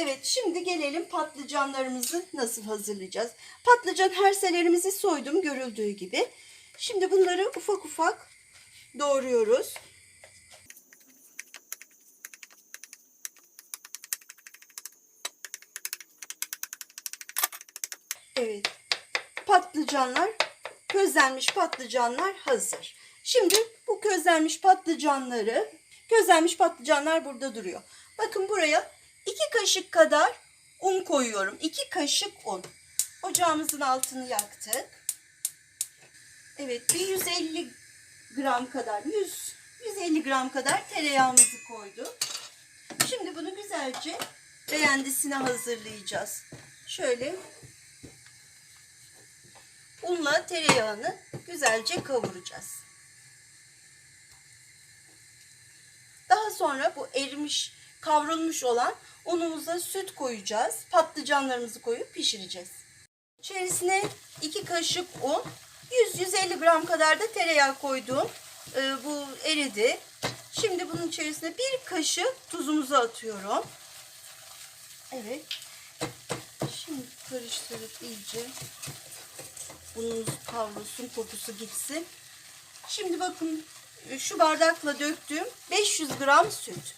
Evet şimdi gelelim patlıcanlarımızı nasıl hazırlayacağız. Patlıcan herselerimizi soydum görüldüğü gibi. Şimdi bunları ufak ufak doğruyoruz. Evet. Patlıcanlar, közlenmiş patlıcanlar hazır. Şimdi bu közlenmiş patlıcanları, közlenmiş patlıcanlar burada duruyor. Bakın buraya iki kaşık kadar un koyuyorum. İki kaşık un. Ocağımızın altını yaktık. Evet, bir 150 gram kadar, 100 150 gram kadar tereyağımızı koyduk. Şimdi bunu güzelce beğendisine hazırlayacağız. Şöyle unla tereyağını güzelce kavuracağız. Daha sonra bu erimiş, kavrulmuş olan unumuza süt koyacağız. Patlıcanlarımızı koyup pişireceğiz. İçerisine 2 kaşık un, 100-150 gram kadar da tereyağı koydum. Ee, bu eridi. Şimdi bunun içerisine bir kaşık tuzumuzu atıyorum. Evet. Şimdi karıştırıp iyice unumuz kavrulsun, kokusu gitsin. Şimdi bakın şu bardakla döktüğüm 500 gram süt.